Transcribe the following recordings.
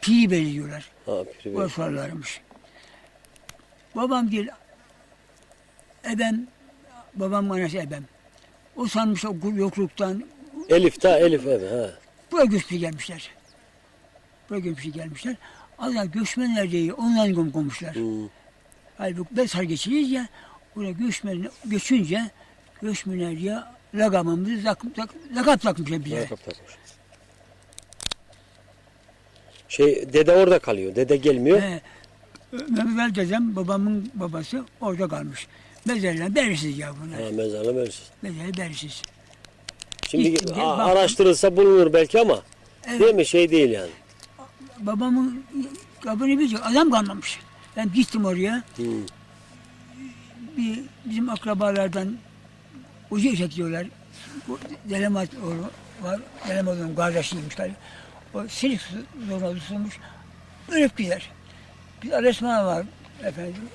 Pi belirliyorlar. Ha, piri. Babam değil, ebem, babam anası ebem. O sanmış o yokluktan Elif ta Elif evi ha. buraya göçmüşe gelmişler. Buraya göçmüşe gelmişler. Allah göçmenler diye ondan kom komuşlar. Hmm. Halbuki ben sar geçiriyiz ya, oraya göçmen, göçünce göçmenler diye lagamımızı lakap takmışlar bize. Lakap takmış. Şey dede orada kalıyor. Dede gelmiyor. He, Mehmet dedem, babamın babası orada kalmış. Mezarlar belirsiz ya bunlar. Ha, mezarına veririz. Mezarlar belirsiz. Şimdi a- baktım. araştırılsa bulunur belki ama Evet. değil mi? Şey değil yani. babamın kabını bilecek adam kalmamış. Ben gittim oraya. Hmm. Bir bizim akrabalardan ucu çekiyorlar. Delemat oğlu var. Delemat'ın kardeşiymiş galiba. O silik zoruna tutulmuş. Ölüp gider. Bir resmen var efendim.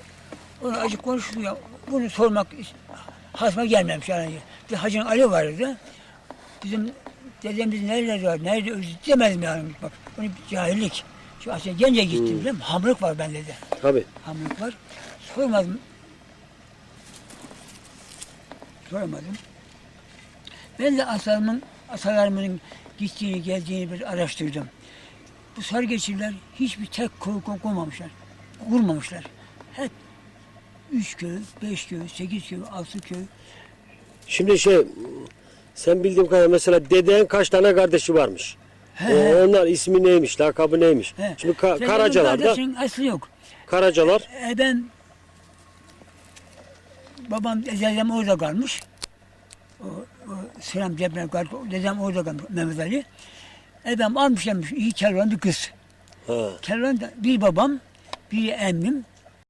Onu acık konuşuyor. Bunu sormak hasma gelmemiş yani. Bir Hacı Ali vardı. Bizim dedemiz nerede var, nerede öldü demedim yani. Bak, bir cahillik. Şu aslında gence gittim değil mi? Hamlık var bende de. Tabii. Hamlık var. Sormadım. Sormadım. Ben de asalarımın, asalarımın gittiğini, geldiğini bir araştırdım. Bu sargeçliler hiçbir tek koy koymamışlar. Kurmamışlar. Hep üç köy, beş köy, sekiz köy, altı köy. Şimdi şey sen bildiğim kadarıyla mesela dedenin kaç tane kardeşi varmış? He, Ee, onlar ismi neymiş, lakabı neymiş? he. Şimdi ka- Senin Karacalar'da aslı yok. Karacalar E ben babam dedem orada kalmış. O Selam Cebren kalmış. Dedem orada kalmış Mehmet Ali. Edem almış gelmiş iyi kervan bir kız. Kervan da bir babam, bir emmim,